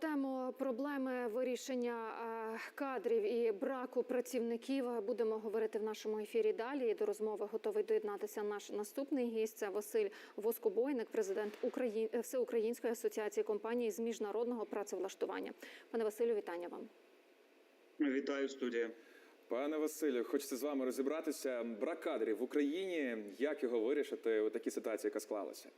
тему проблеми вирішення е, кадрів і браку працівників будемо говорити в нашому ефірі далі. І До розмови готовий доєднатися наш наступний гість. Це Василь Воскобойник, президент Україн... Всеукраїнської асоціації компаній з міжнародного працевлаштування. Пане Василю, вітання вам. Вітаю студія. Пане Василю, хочеться з вами розібратися. Брак кадрів в Україні. Як його вирішити у такій ситуації, яка склалася?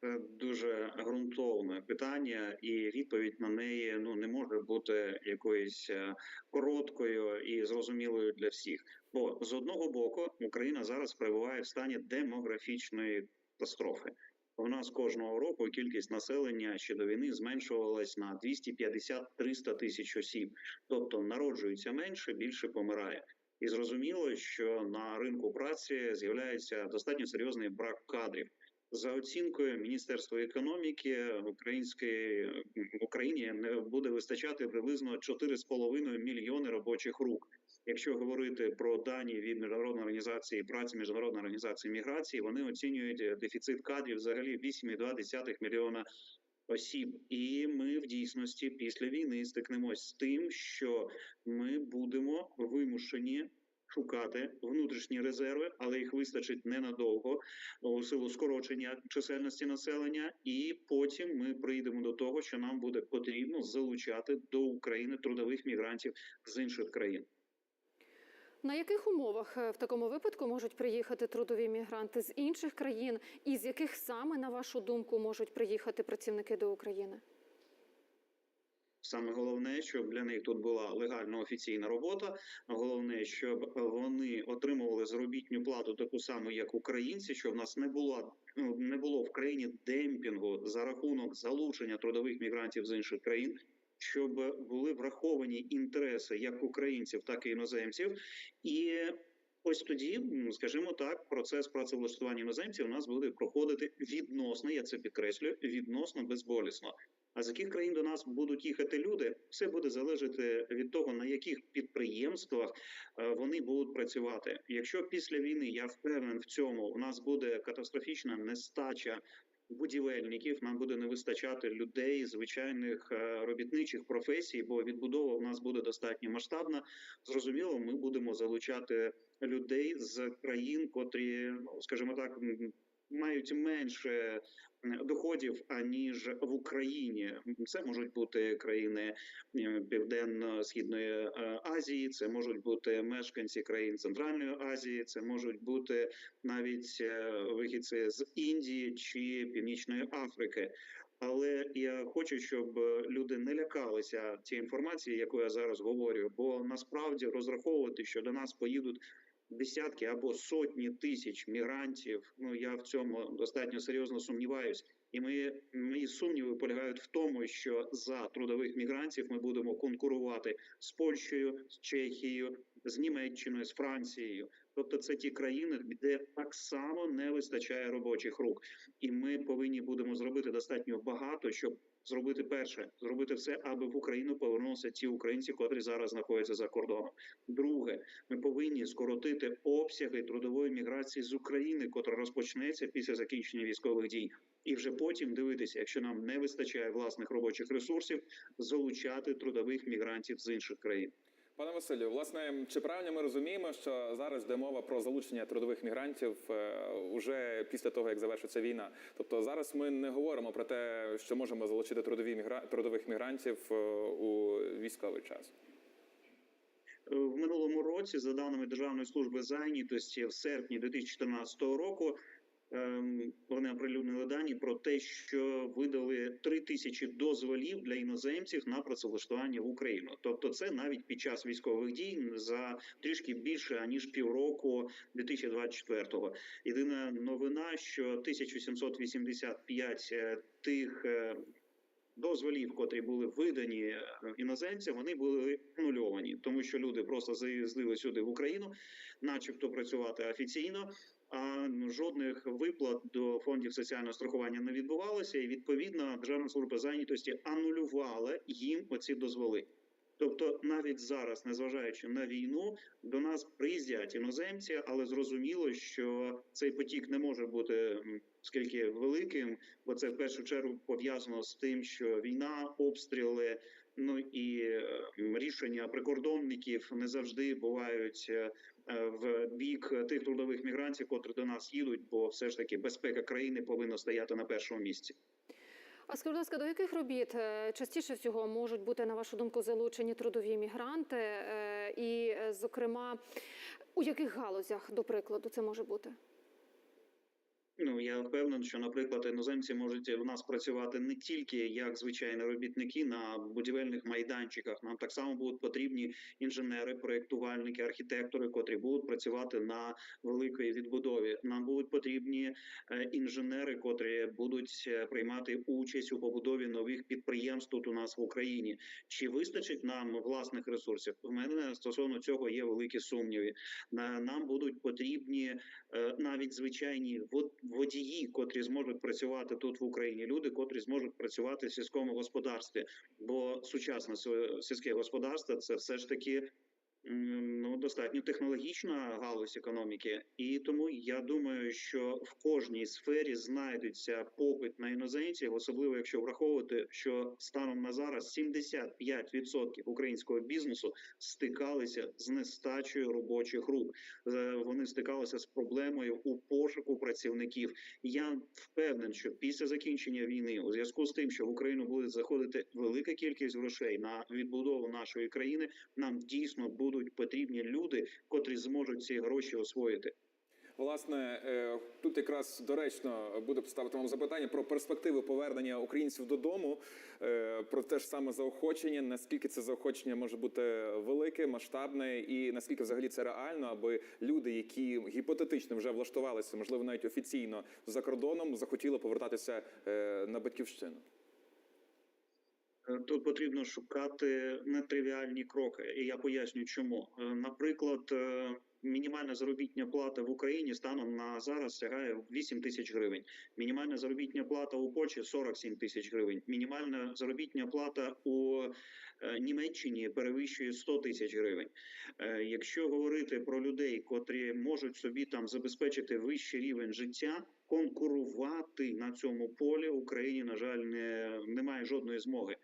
Це дуже ґрунтовне питання, і відповідь на неї ну не може бути якоюсь е, короткою і зрозумілою для всіх. Бо з одного боку Україна зараз перебуває в стані демографічної катастрофи. У нас кожного року кількість населення ще до війни зменшувалась на 250-300 тисяч осіб, тобто народжується менше, більше помирає. І зрозуміло, що на ринку праці з'являється достатньо серйозний брак кадрів. За оцінкою Міністерства економіки української в Україні не буде вистачати приблизно 4,5 мільйони робочих рук. Якщо говорити про дані від міжнародної організації праці, міжнародної організації міграції, вони оцінюють дефіцит кадрів взагалі 8,2 мільйона осіб. І ми в дійсності після війни стикнемось з тим, що ми будемо вимушені шукати внутрішні резерви, але їх вистачить ненадовго у силу скорочення чисельності населення, і потім ми прийдемо до того, що нам буде потрібно залучати до України трудових мігрантів з інших країн. На яких умовах е, в такому випадку можуть приїхати трудові мігранти з інших країн, і з яких саме, на вашу думку, можуть приїхати працівники до України? Саме головне, щоб для них тут була легальна офіційна робота. Головне, щоб вони отримували заробітну плату таку саму, як українці, щоб в нас не було ну, не було в країні демпінгу за рахунок залучення трудових мігрантів з інших країн. Щоб були враховані інтереси як українців, так і іноземців, і ось тоді, скажімо так, процес працевлаштування іноземців у нас буде проходити відносно. Я це підкреслюю, відносно безболісно. А з яких країн до нас будуть їхати люди, все буде залежати від того, на яких підприємствах е, вони будуть працювати. Якщо після війни я впевнений в цьому, у нас буде катастрофічна нестача. Будівельників нам буде не вистачати людей звичайних е, робітничих професій, бо відбудова у нас буде достатньо масштабна. Зрозуміло, ми будемо залучати людей з країн, котрі, ну, скажімо так, мають менше доходів аніж в Україні. Це можуть бути країни Південно-східної е, Азії, це можуть бути мешканці країн Центральної Азії, це можуть бути навіть е, вихідці з Індії чи Північної Африки. Але я хочу, щоб люди не лякалися цієї інформації, яку я зараз говорю, бо насправді розраховувати, що до нас поїдуть десятки або сотні тисяч мігрантів. Ну я в цьому достатньо серйозно сумніваюсь, і мої, мої сумніви полягають в тому, що за трудових мігрантів ми будемо конкурувати з Польщею, з Чехією, з Німеччиною, з Францією. Тобто, це ті країни, де так само не вистачає робочих рук, і ми повинні будемо зробити достатньо багато, щоб зробити перше, зробити все, аби в Україну повернулися ті українці, котрі зараз знаходяться за кордоном. Друге, ми повинні скоротити обсяги трудової міграції з України, котра розпочнеться після закінчення військових дій, і вже потім дивитися, якщо нам не вистачає власних робочих ресурсів, залучати трудових мігрантів з інших країн. Пане Василю, власне, чи правильно ми розуміємо, що зараз йде мова про залучення трудових мігрантів е, уже після того, як завершиться війна? Тобто зараз ми не говоримо про те, що можемо залучити трудові мігра... трудових мігрантів е, у військовий час. В минулому році, за даними Державної служби зайнятості, в серпні 2014 року вони оприлюднили дані про те, що видали 3 тисячі дозволів для іноземців на працевлаштування в Україну. Тобто, це навіть під час військових дій за трішки більше аніж півроку 2024-го. Єдина новина, що 1785 е, тих. е, Дозволів, котрі були видані е, іноземцям, вони були анульовані, тому що люди просто заїздили сюди в Україну, начебто працювати офіційно. А жодних виплат до фондів соціального страхування не відбувалося, і відповідно Державна служба зайнятості анулювала їм оці дозволи. Тобто, навіть зараз, незважаючи на війну, до нас приїздять іноземці, але зрозуміло, що цей потік не може бути скільки великим, бо це в першу чергу пов'язано з тим, що війна, обстріли. Ну і е, рішення прикордонників не завжди бувають е, в бік тих трудових мігрантів, котрі до нас їдуть, бо все ж таки безпека країни повинна стояти на першому місці. А скажіть, будь ласка, до яких робіт е, частіше всього можуть бути, на вашу думку, залучені трудові мігранти? Е, І, е, зокрема, у яких галузях, до прикладу, це може бути? Ну я впевнений, що, наприклад, іноземці можуть в нас працювати не тільки як звичайні робітники на будівельних майданчиках. Нам так само будуть потрібні інженери, проєктувальники, архітектори, котрі будуть працювати на великій відбудові. Нам будуть потрібні е, інженери, котрі будуть е, приймати участь у побудові нових підприємств тут у нас в Україні. Чи вистачить нам власних ресурсів? У мене стосовно цього є великі сумніви. На- Нам будуть потрібні е, навіть звичайні вод- водії, котрі зможуть працювати тут в Україні. Люди, котрі зможуть працювати в сільському господарстві. Бо сучасне сільське господарство це все ж таки. Ну, достатньо технологічна галузь економіки, і тому я думаю, що в кожній сфері знайдеться попит на іноземців, особливо якщо враховувати, що станом на зараз 75% українського бізнесу стикалися з нестачею робочих рук. Е, Вони стикалися з проблемою у пошуку працівників. Я впевнений, що після закінчення війни, у зв'язку з тим, що в Україну буде заходити велика кількість грошей на відбудову нашої країни, нам дійсно будуть потрібні люди, котрі зможуть ці гроші освоїти. Власне, е, тут якраз доречно буде поставити вам запитання про перспективи повернення українців додому, е, про те ж саме заохочення. Наскільки це заохочення може бути велике, масштабне, і наскільки взагалі це реально, аби люди, які гіпотетично вже влаштувалися, можливо, навіть офіційно за кордоном, захотіли повертатися е, на батьківщину. Е, Тут потрібно шукати нетривіальні кроки, і я поясню, чому. Е, Наприклад, е, мінімальна заробітня плата в Україні станом на зараз сягає 8 тисяч гривень. Мінімальна заробітня плата у Польщі 47 тисяч гривень. Мінімальна заробітня плата у е, Німеччині перевищує 100 тисяч гривень. Е, Якщо говорити про людей, котрі можуть собі там забезпечити вищий рівень життя, конкурувати на цьому полі Україні, на жаль, не немає жодної змоги.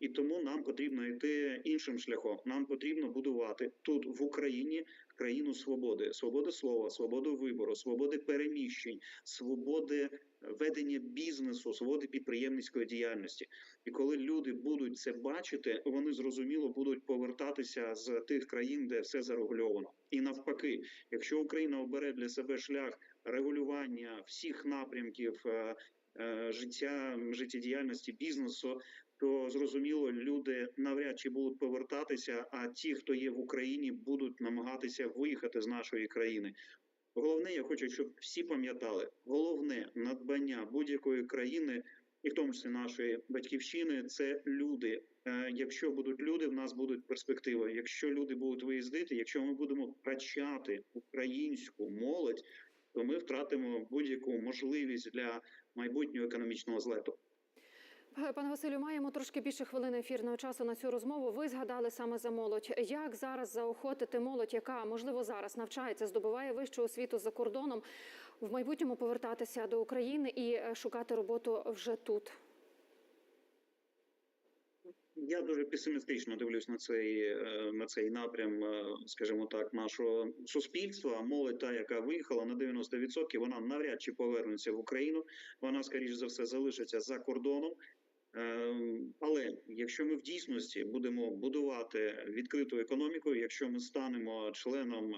І тому нам потрібно йти іншим шляхом. Нам потрібно будувати тут в Україні країну свободи, свободи слова, свободу вибору, свободи переміщень, свободи ведення бізнесу, свободи підприємницької діяльності. І коли люди будуть це бачити, вони зрозуміло будуть повертатися з тих країн, де все зарегульовано. І навпаки, якщо Україна обере для себе шлях регулювання всіх напрямків е, е, життя, життєдіяльності бізнесу, то зрозуміло, люди навряд чи будуть повертатися. А ті, хто є в Україні, будуть намагатися виїхати з нашої країни. Головне, я хочу, щоб всі пам'ятали, головне надбання будь-якої країни, і в тому числі нашої батьківщини, це люди. Е, Якщо будуть люди, в нас будуть перспективи. Якщо люди будуть виїздити, якщо ми будемо втрачати українську молодь, то ми втратимо будь-яку можливість для майбутнього економічного злету. Е, Пане Василю, маємо трошки більше хвилини ефірного часу на цю розмову. Ви згадали саме за молодь. Як зараз заохотити молодь, яка можливо зараз навчається, здобуває вищу освіту за кордоном, в майбутньому повертатися до України і е, шукати роботу вже тут? Я дуже песимістично дивлюсь на цей е, на цей напрям, скажімо так, нашого суспільства. Молодь, та яка виїхала на 90%, вона навряд чи повернеться в Україну. Вона, скоріш за все, залишиться за кордоном. Е, Але якщо ми в дійсності будемо будувати відкриту економіку, якщо ми станемо членом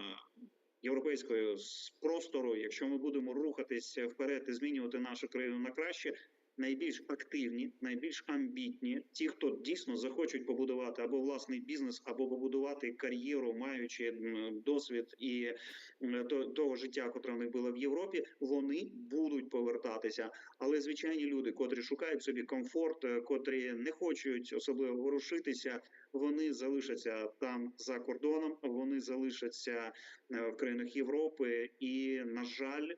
європейської європейського простору, якщо ми будемо рухатися вперед і змінювати нашу країну на краще, найбільш активні, найбільш амбітні, ті, хто дійсно захочуть побудувати або власний бізнес, або побудувати кар'єру, маючи досвід і того життя, котре в них було в Європі, вони будуть повертатися. Але звичайні люди, котрі шукають собі комфорт, е, котрі не хочуть особливо ворушитися, вони залишаться там за кордоном, вони залишаться е, в країнах Європи, і на жаль,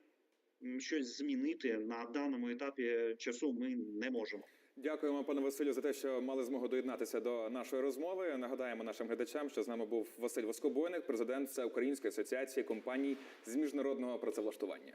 щось змінити на даному етапі часу ми не можемо. Дякуємо, пане Василю, за те, що мали змогу доєднатися до нашої розмови. Нагадаємо нашим глядачам, що з нами був Василь Воскобойник, президент Всеукраїнської асоціації компаній з міжнародного працевлаштування.